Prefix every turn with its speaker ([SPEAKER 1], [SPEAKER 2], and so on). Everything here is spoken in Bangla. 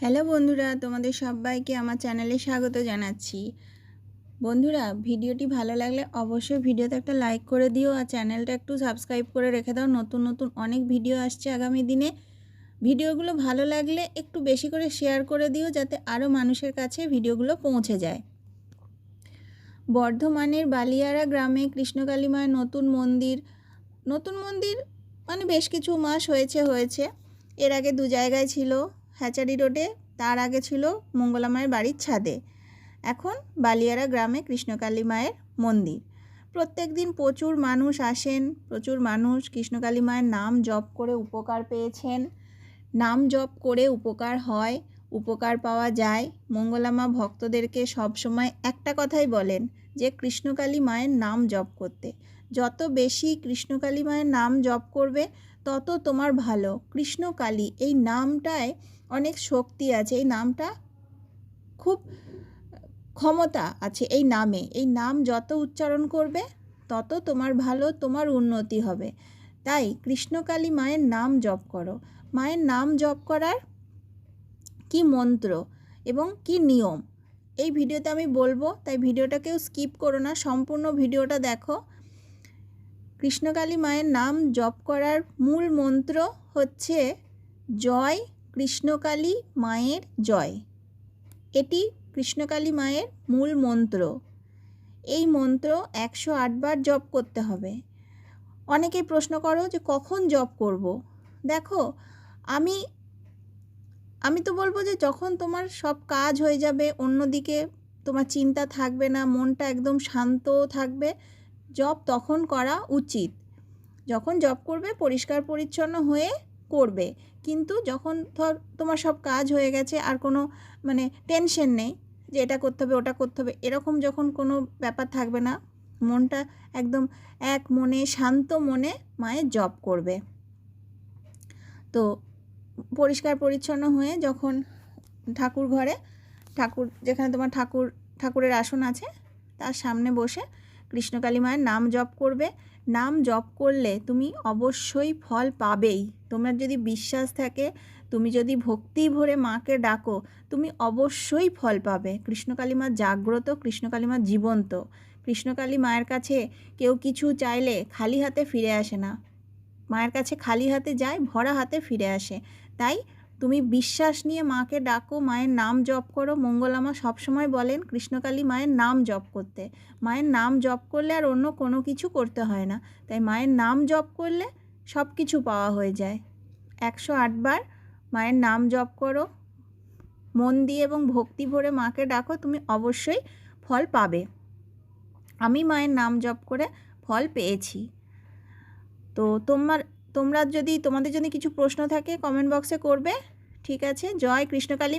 [SPEAKER 1] হ্যালো বন্ধুরা, তোমাদের সবাইকে আমার চ্যানেলে স্বাগত জানাচ্ছি। বন্ধুরা, ভিডিওটি ভালো লাগলে অবশ্যই ভিডিওতে একটা লাইক করে দিও আর চ্যানেলটা একটু সাবস্ক্রাইব করে রেখে দাও। নতুন নতুন অনেক ভিডিও আসছে আগামী দিনে। ভিডিওগুলো ভালো লাগলে একটু বেশি করে শেয়ার করে দিও যাতে আরও মানুষের কাছে ভিডিওগুলো পৌঁছে যায়। বর্ধমানের বালিয়ারা গ্রামে কৃষ্ণকালী মায়ের নতুন মন্দির নতুন মন্দির মানে বেশ কিছু মাস হয়েছে হয়েছে। এর আগে দু জায়গায় ছিল। হ্যাচারি রোডে, তার আগে ছিল মঙ্গলা মায়ের বাড়ির ছাদে। এখন বালিয়ারা গ্রামে কৃষ্ণকালী মায়ের মন্দির। প্রত্যেক দিন প্রচুর মানুষ আসেন, প্রচুর মানুষ কৃষ্ণকালী মায়ের নাম জপ করে উপকার পেয়েছেন। নাম জপ করে উপকার হয়, উপকার পাওয়া যায়। মঙ্গলামা ভক্তদেরকে সবসময় একটা কথাই বলেন যে, কৃষ্ণকালী মায়ের নাম জপ করতে। যত বেশি কৃষ্ণকালী মায়ের নাম জপ করবে, তত তোমার ভালো। কৃষ্ণকালী এই নামটায় অনেক শক্তি আছে, এই নামটা খুব ক্ষমতা আছে এই নামে। এই নাম যত উচ্চারণ করবে, তত তোমার ভালো, তোমার উন্নতি হবে। তাই কৃষ্ণকালী মায়ের নাম জপ করো। মায়ের নাম জপ করার কি মন্ত্র এবং কি নিয়ম? এই ভিডিওতে আমি বলব, তাই ভিডিওটা কেউ স্কিপ করো না, সম্পূর্ণ ভিডিওটা দেখো। কৃষ্ণকালী মায়ের নাম জপ করার মূল মন্ত্র হচ্ছে জয় কৃষ্ণকালী মায়ের জয়। এটি কৃষ্ণকালী মায়ের মূল মন্ত্র। এই মন্ত্র একশো আটবার জপ করতে হবে। অনেকেই প্রশ্ন করো যে কখন জপ করব। দেখো, আমি আমি তো বলব যে যখন তোমার সব কাজ হয়ে যাবে, অন্যদিকে তোমার চিন্তা থাকবে না, মনটা একদম শান্ত থাকবে জব তখন করা উচিত। যখন জব করবে, পরিষ্কার পরিচ্ছন্ন হয়ে করবে। কিন্তু যখন ধর তোমার সব কাজ হয়ে গেছে, আর কোনো মানে টেনশন নেই যে এটা করতে হবে, ওটা করতে হবে, এরকম যখন কোনো ব্যাপার থাকবে না, মনটা একদম এক মনে, শান্ত মনে মায়ের জব করবে। তো পরিষ্কার পরিচ্ছন্ন হয়ে যখন ঠাকুর ঘরে, ঠাকুর যেখানে তোমার ঠাকুর, ঠাকুরের আসন আছে, তার সামনে বসে কৃষ্ণকালী মায়ের নাম জপ করবে। নাম জপ করলে তুমি অবশ্যই ফল পাবেই। তোমার যদি বিশ্বাস থাকে, তুমি যদি ভক্তি ভরে মাকে ডাকো, তুমি অবশ্যই ফল পাবে। কৃষ্ণকালী মা জাগ্রত কৃষ্ণকালী মা জীবন্ত। কৃষ্ণকালী মায়ের কাছে কেউ কিছু চাইলে খালি হাতে ফিরে আসে না। মায়ের কাছে খালি হাতে যায়, ভরা হাতে ফিরে আসে। তাই তুমি বিশ্বাস নিয়ে মাকে ডাকো, মায়ের নাম জপ করো। মঙ্গলামা সবসময় বলেন, কৃষ্ণকালী মায়ের নাম জপ করতে। মায়ের নাম জপ করলে আর অন্য কোনো কিছু করতে হয় না। তাই মায়ের নাম জপ করলে সব কিছু পাওয়া হয়ে যায়। একশো আটবার মায়ের নাম জপ করো। মন দিয়ে এবং ভক্তি ভরে মাকে ডাকো, তুমি অবশ্যই ফল পাবে। আমি মায়ের নাম জপ করে ফল পেয়েছি। তো তোমার, তোমরা যদি, তোমাদের যদি কিছু প্রশ্ন থাকে কমেন্ট বক্সে করবে। ঠিক আছে, জয় কৃষ্ণকালী।